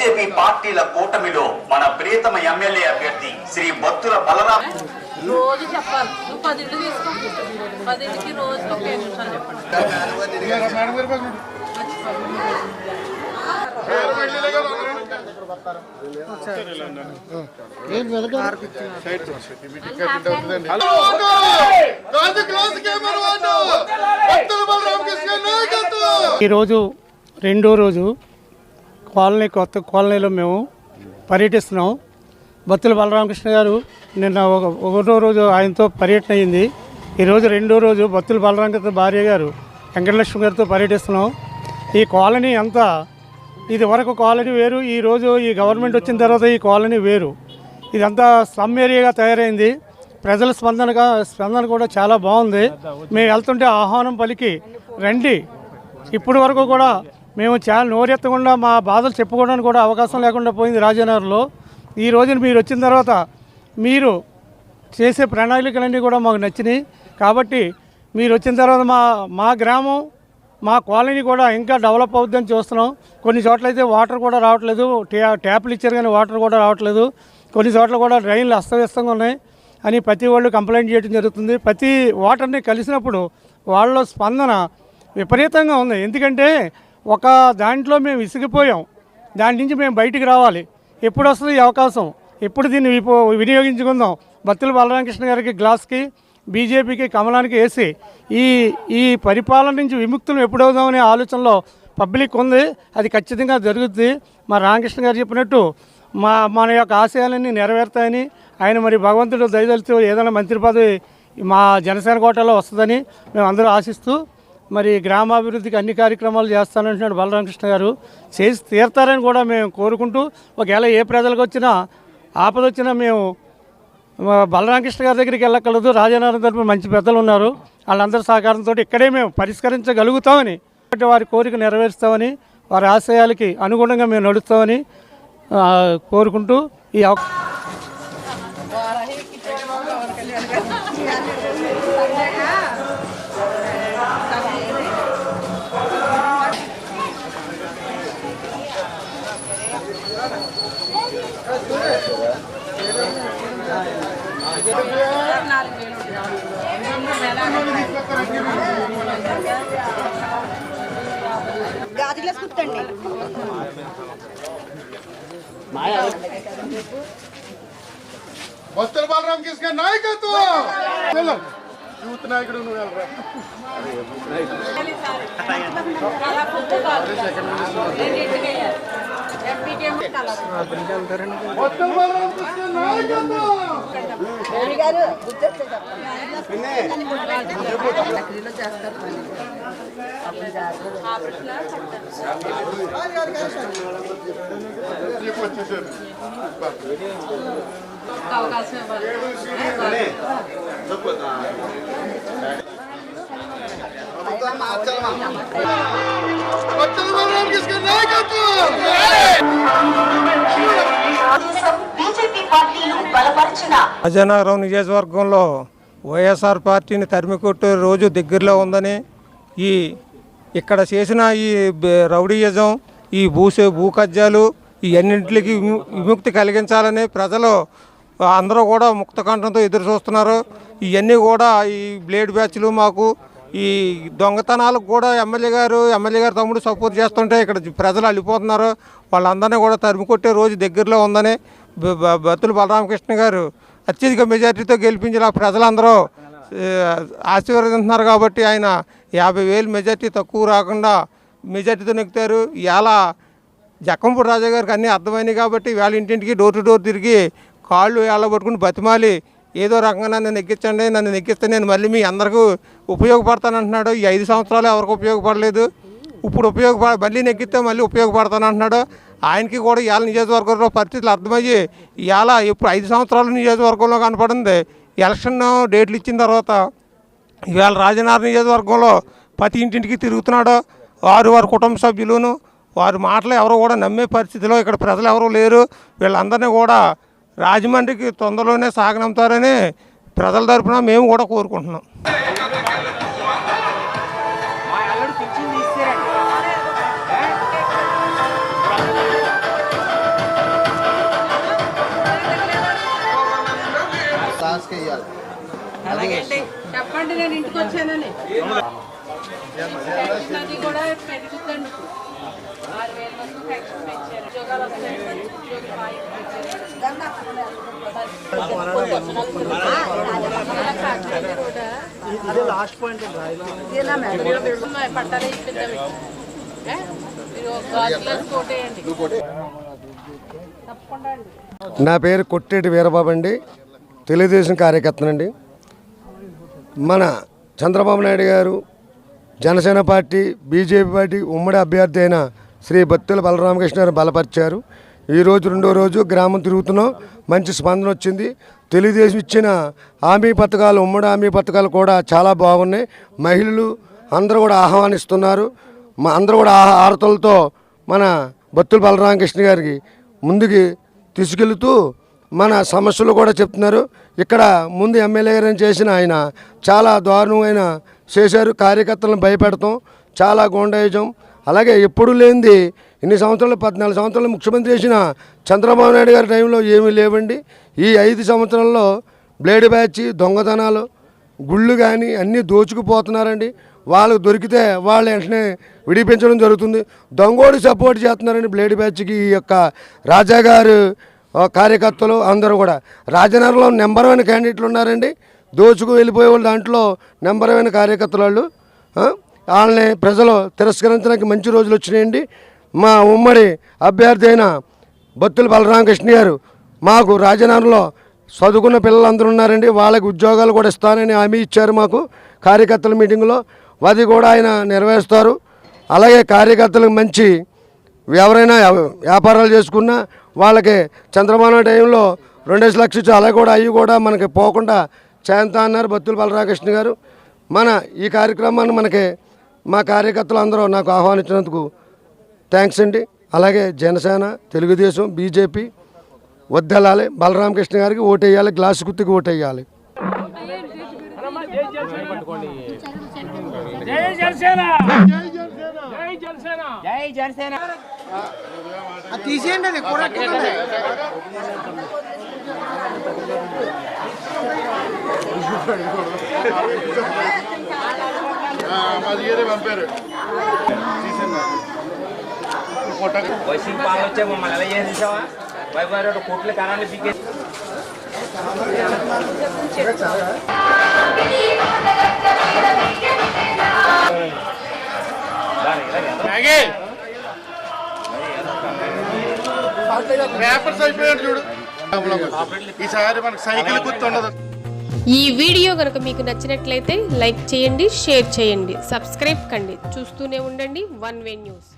BJP పార్టీల కూటమిలో మన ప్రియతమ ఎమ్మెల్యే అభ్యర్థి శ్రీ బత్తుల బలరాం. రోజు చెప్పాలి. ఈరోజు రెండో రోజు కాలనీ కొత్త కాలనీలో మేము పర్యటిస్తున్నాం. బత్తుల బలరామకృష్ణ గారు నిన్న ఒక ఒకటో రోజు ఆయనతో పర్యటన అయింది. ఈరోజు రెండో రోజు బత్తుల బలరామకృష్ణ భార్య గారు వెంకటలక్ష్మి గారితో పర్యటిస్తున్నాం. ఈ కాలనీ అంతా ఇది వరకు కాలనీ వేరు ఈ రోజు ఈ గవర్నమెంట్ వచ్చిన తర్వాత ఈ కాలనీ వేరు. ఇదంతా స్లమ్ ఏరియాగా తయారైంది. ప్రజల స్పందనగా స్పందన కూడా చాలా బాగుంది. మేము వెళ్తుంటే ఆహ్వానం పలికి రండి. ఇప్పటి వరకు కూడా మేము చాలా నోరెత్తకుండా మా బాధలు చెప్పుకోవడానికి కూడా అవకాశం లేకుండా పోయింది రాజనగర్లో. ఈ రోజున మీరు వచ్చిన తర్వాత మీరు చేసే ప్రణాళికలన్నీ కూడా మాకు నచ్చినాయి. కాబట్టి మీరు వచ్చిన తర్వాత మా మా గ్రామం మా కాలనీ కూడా ఇంకా డెవలప్ అవుద్దని చూస్తున్నాం. కొన్ని చోట్ల అయితే వాటర్ కూడా రావట్లేదు. ట్యాప్లు ఇచ్చారు కానీ వాటర్ కూడా రావట్లేదు. కొన్ని చోట్ల కూడా డ్రైన్లు అస్తవ్యస్తంగా ఉన్నాయి అని ప్రతి వాళ్ళు కంప్లైంట్ చేయడం జరుగుతుంది. ప్రతి వాటర్ని కలిసినప్పుడు వాళ్ళ స్పందన విపరీతంగా ఉంది. ఎందుకంటే ఒక దాంట్లో మేము విసిగిపోయాం దాని నుంచి మేము బయటికి రావాలి. ఎప్పుడు వస్తుంది ఈ అవకాశం? ఎప్పుడు దీన్ని వినియోగించుకుందాం? బత్తుల బలరామకృష్ణ గారికి గ్లాస్కి బీజేపీకి కమలానికి వేసి ఈ ఈ పరిపాలన నుంచి విముక్తులు ఎప్పుడవుదామనే ఆలోచనలో పబ్లిక్ ఉంది. అది ఖచ్చితంగా జరుగుద్ది. మా రామకృష్ణ గారు చెప్పినట్టు మా మన యొక్క ఆశయాలన్నీ నెరవేరుతాయని ఆయన మరి భగవంతుడు దయదలితో ఏదైనా మంత్రి పదవి మా జనసేన కోటలో వస్తుందని మేము అందరూ ఆశిస్తూ మరి గ్రామాభివృద్ధికి అన్ని కార్యక్రమాలు చేస్తానంటున్నాడు బలరామకృష్ణ గారు. చేసి తీరుతారని కూడా మేము కోరుకుంటూ ఒకవేళ ఏ ప్రజలకు వచ్చినా ఆపద వచ్చినా మేము బలరామకృష్ణ గారి దగ్గరికి వెళ్ళకూడదు రాజనారాయణ తరపున మంచి పెద్దలు ఉన్నారు. వాళ్ళందరి సహకారంతో ఇక్కడే మేము పరిష్కరించగలుగుతామని వారి కోరిక నెరవేరుస్తామని వారి ఆశయాలకి అనుగుణంగా మేము నడుస్తామని కోరుకుంటూ ఈ అవ గాజు కుట్టండి బొత్తల బలరాం కృష్ణ నాయకత్వం వెళ్ళు. యూత్ నాయకుడు నువ్వు వెళ్ళరా అలా కుట్టు కాదు. రెండింటికి వేయాలి. ఎంపీకి ఏమో కలర్. బొత్తల బలరాం కృష్ణ నాయకత్వం రవి గారు గుర్తొచ్చే ఆపరేషన్ కట్టాలి. చెప్పు వచ్చేసారు ఒక్క అవకాశం ఇవ్వాలి. బొత్తల బలరాం కృష్ణ నాయకత్వం బీజేపీ పార్టీలు బలపరిచిన అజయనగరం నియోజకవర్గంలో వైఎస్ఆర్ పార్టీని తరిమికొట్టే రోజు దగ్గరలో ఉందని ఈ ఇక్కడ చేసిన ఈ రౌడీయిజం ఈ భూసే భూ కబ్జాలు ఈ అన్నింటికి విము- విముక్తి కలిగించాలని ప్రజలు అందరూ కూడా ముక్తకంఠంతో ఎదురు చూస్తున్నారు. ఇవన్నీ కూడా ఈ బ్లేడ్ బ్యాచ్లు మాకు ఈ దొంగతనాలకు కూడా ఎమ్మెల్యే గారు ఎమ్మెల్యే గారు తమ్ముడు సపోర్ట్ చేస్తుంటే ఇక్కడ ప్రజలు అల్లిపోతున్నారు. వాళ్ళందరినీ కూడా తరిమి కొట్టే రోజు దగ్గరలో ఉందని బత్తులు బలరామకృష్ణ గారు అత్యధిక మెజార్టీతో గెలిపించిన ప్రజలందరూ ఆశీర్వదిస్తున్నారు కాబట్టి ఆయన యాభై వేలు మెజార్టీ తక్కువ రాకుండా మెజార్టీతో నెక్కుతారు ఇలా జక్కంపూడి రాజా గారికి అన్నీ అర్థమైనాయి కాబట్టి వాళ్ళ ఇంటింటికి డోర్ టు డోర్ తిరిగి కాళ్ళు పట్టుకుని బతిమాలి. ఏదో రకంగా నన్ను నెగ్గించండి నన్ను నెగ్గిస్తే నేను మళ్ళీ మీ అందరికీ ఉపయోగపడతానంటున్నాడు. ఈ ఐదు సంవత్సరాలు ఎవరికి ఉపయోగపడలేదు. ఇప్పుడు ఉపయోగపడ మళ్ళీ నెగ్గితే మళ్ళీ ఉపయోగపడతాను అంటున్నాడు ఆయనకి కూడా ఇవాళ నియోజకవర్గంలో పరిస్థితులు అర్థమయ్యి ఇవాళ ఇప్పుడు ఐదు సంవత్సరాలు నియోజకవర్గంలో కనపడింది. ఎలక్షన్ డేట్లు ఇచ్చిన తర్వాత ఇవాళ రాజనగర్ నియోజకవర్గంలో ప్రతి ఇంటింటికి తిరుగుతున్నాడు. వారు వారి కుటుంబ సభ్యులను వారి మాటలు ఎవరు కూడా నమ్మే పరిస్థితిలో ఇక్కడ ప్రజలు ఎవరు లేరు. వీళ్ళందరినీ కూడా రాజమండ్రికి తొందరలోనే సాగనంతారని ప్రజల తరఫున మేము కూడా కోరుకుంటున్నాం. చెప్పండి నేను ఇంటికి వచ్చానని. పట్టాలు నా పేరు కొట్టేటి వీరబాబు అండి. తెలుగుదేశం కార్యకర్తనండి. మన చంద్రబాబు నాయుడు గారు జనసేన పార్టీ బీజేపీ పార్టీ ఉమ్మడి అభ్యర్థి అయిన శ్రీ బత్తుల బలరామకృష్ణ గారు బలపరిచారు. ఈరోజు రెండో రోజు గ్రామం తిరుగుతున్నాం. మంచి స్పందన వచ్చింది. తెలుగుదేశం ఇచ్చిన హామీ పథకాలు ఉమ్మడి హామీ పథకాలు కూడా చాలా బాగున్నాయి. మహిళలు అందరూ కూడా ఆహ్వానిస్తున్నారు. మా అందరూ కూడా ఆ ఆరతలతో మన బత్తుల బలరామకృష్ణ గారికి ముందుకి తీసుకెళ్తూ మన సమస్యలు కూడా చెప్తున్నారు. ఇక్కడ ముందు ఎమ్మెల్యే గారు చేసిన ఆయన చాలా దారుణమైన చేశారు. కార్యకర్తలను భయపెడతాం. చాలా గోండాయిజం. అలాగే ఎప్పుడు లేనిది ఇన్ని సంవత్సరాలు పద్నాలుగు సంవత్సరాలు ముఖ్యమంత్రి చేసిన చంద్రబాబు నాయుడు గారి టైంలో ఏమీ లేవండి. ఈ ఐదు సంవత్సరాల్లో బ్లేడ్ బ్యాచ్ దొంగతనాలు గుళ్ళు కానీ అన్నీ దోచుకుపోతున్నారండి. వాళ్ళకు దొరికితే వాళ్ళు వెంటనే విడిపించడం జరుగుతుంది. దొంగోడు సపోర్ట్ చేస్తున్నారండి బ్లేడ్ బ్యాచ్కి ఈ యొక్క రాజా గారు కార్యకర్తలు అందరూ కూడా. రాజనగరంలో నెంబర్ వన్ క్యాండిడేట్లు ఉన్నారండి. దోచుకు వెళ్ళిపోయే వాళ్ళు దాంట్లో నెంబర్ వన్ కార్యకర్తలు వాళ్ళు. వాళ్ళని ప్రజలు తిరస్కరించడానికి మంచి రోజులు వచ్చినాయండి. మా ఉమ్మడి అభ్యర్థి అయిన బత్తుల బలరామకృష్ణ గారు మాకు రాజధానిలో చదువుకున్న పిల్లలందరూ ఉన్నారండి. వాళ్ళకి ఉద్యోగాలు కూడా ఇస్తానని హామీ ఇచ్చారు మాకు. కార్యకర్తల మీటింగ్లో అది కూడా ఆయన నెరవేరుస్తారు. అలాగే కార్యకర్తలకు మంచి ఎవరైనా వ్యాపారాలు చేసుకున్నా వాళ్ళకి చంద్రబాబు టైంలో రెండేసి లక్షలు ఇచ్చి అలా కూడా అవి కూడా మనకి పోకుండా చేస్తా అన్నారు బత్తుల బలరామకృష్ణ గారు. మన ఈ కార్యక్రమాన్ని మనకి మా కార్యకర్తలు అందరూ నాకు ఆహ్వానించినందుకు థ్యాంక్స్ అండి. అలాగే జనసేన తెలుగుదేశం బీజేపీ వద్దెళ్ళాలి బలరామకృష్ణ గారికి ఓటేయాలి గ్లాసు గుర్తుకు ఓటేయాలి. ఆ, వైసీపీ పాలన వచ్చే మమ్మల్ని ఎలా చేసేసావా వైపు కోట్లు కణాలు పీకే పేపర్స్ అయిపోయాడు చూడు. ఈసారి మనకు సైకిల్ గుర్తు ఉండదు. ఈ వీడియో కనుక మీకు నచ్చినట్లయితే లైక్ చేయండి షేర్ చేయండి సబ్స్క్రైబ్ కండి. చూస్తూనే ఉండండి వన్ వే న్యూస్.